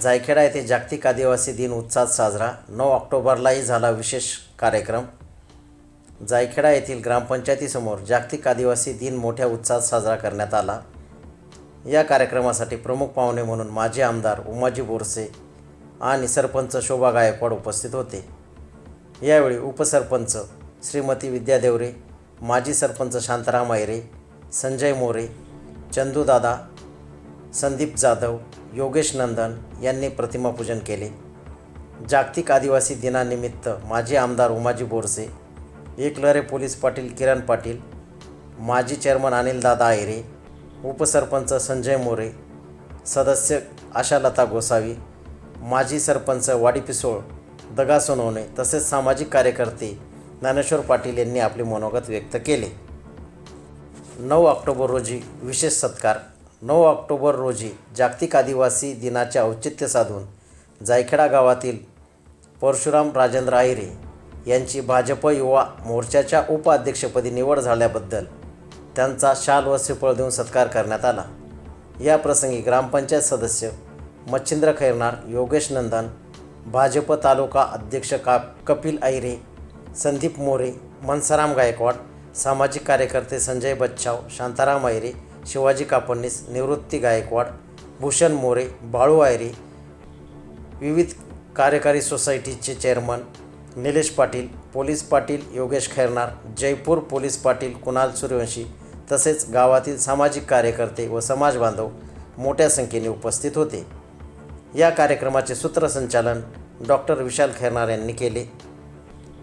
जायखेडा येथे जागतिक आदिवासी दिन उत्साहात साजरा. नऊ ऑक्टोबरलाही झाला विशेष कार्यक्रम. जायखेडा येथील ग्रामपंचायतीसमोर जागतिक आदिवासी दिन मोठ्या उत्साहात साजरा करण्यात आला. या कार्यक्रमासाठी प्रमुख पाहुणे म्हणून माजी आमदार उमाजी बोरसे आणि सरपंच शोभा गायकवाड उपस्थित होते. यावेळी उपसरपंच श्रीमती विद्या देवरे माजी सरपंच शांताराम ऐरे संजय मोरे चंदूदादा संदीप जाधव योगेश नंदन यांनी प्रतिमापूजन केले. जागतिक आदिवासी दिनानिमित्त माजी आमदार उमाजी बोरसे एकलरे पोलीस पाटील किरण पाटील माजी चेअरमन अनिलदादा आयरे उपसरपंच संजय मोरे सदस्य आशालता गोसावी माजी सरपंच वाडी पिसोळ दगा सोनवणे तसेच सामाजिक कार्यकर्ते ज्ञानेश्वर पाटील यांनी आपले मनोगत व्यक्त केले. नऊ ऑक्टोबर रोजी विशेष सत्कार नऊ ऑक्टोबर रोजी जागतिक आदिवासी दिनाचे औचित्य साधून जायखेडा गावातील परशुराम राजेंद्र आहिरे यांची भाजप युवा मोर्चाच्या उपाध्यक्षपदी निवड झाल्याबद्दल त्यांचा शाल व श्रीफळ देऊन सत्कार करण्यात आला. या प्रसंगी ग्रामपंचायत सदस्य मच्छिंद्र खैरनार योगेश नंदन भाजप तालुका अध्यक्ष का कपिल आहिरे संदीप मोरे मनसाराम गायकवाड सामाजिक कार्यकर्ते संजय बच्चाव शांताराम आहिरे शिवाजी कापडणीस निवृत्ती गायकवाड भूषण मोरे बाळू आयरी विविध कार्यकारी सोसायटीचे chairman Nilesh Patil police Patil Yogesh Khairnar Jaipur police Patil Kunal Suryavanshi तसेच गावातील सामाजिक कार्यकर्ते व समाज बांधव मोठ्या संख्येने उपस्थित होते. या कार्यक्रमाचे सूत्रसंचालन डॉक्टर विशाल खैरनार यांनी केले.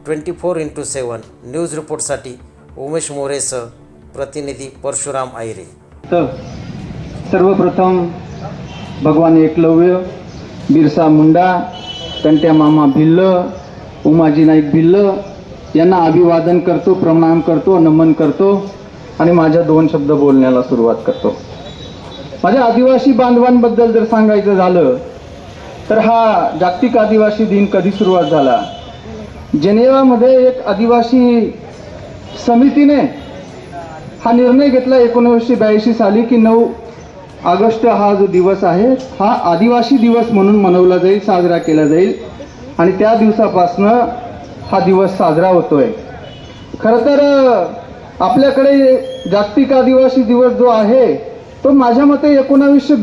Twenty four into seven news रिपोर्टसाठी Umesh मोरेसह प्रतिनिधी परशुराम आयरे. तर सर्वप्रथम भगवान एकलव्य बिरसा मुंडा कंट्या मामा भिल्ल उमाजी नाईक भिल्ल यांना अभिवादन करतो प्रणाम करतो नमन करतो आणि माझ्या दोन शब्द बोलण्याला सुरुवात करतो. माझ्या आदिवासी बांधवांबद्दल जर सांगायचं झालं तर हा जागतिक आदिवासी दिन कधी सुरुवात झाला? जेनेवामध्ये एक आदिवासी समितीने हा निर्णय घेतला एकोणीसशे ब्याऐंशी साली की नऊ ऑगस्ट हा जो दिवस आहे हा आदिवासी दिवस म्हणून मनवला जाईल साजरा केला जाईल. आणि त्या दिवसापासनं हा दिवस साजरा होतोय. खरं तर आपल्याकडे जागतिक आदिवासी दिवस जो आहे तो माझ्या मते एकोणावीसशे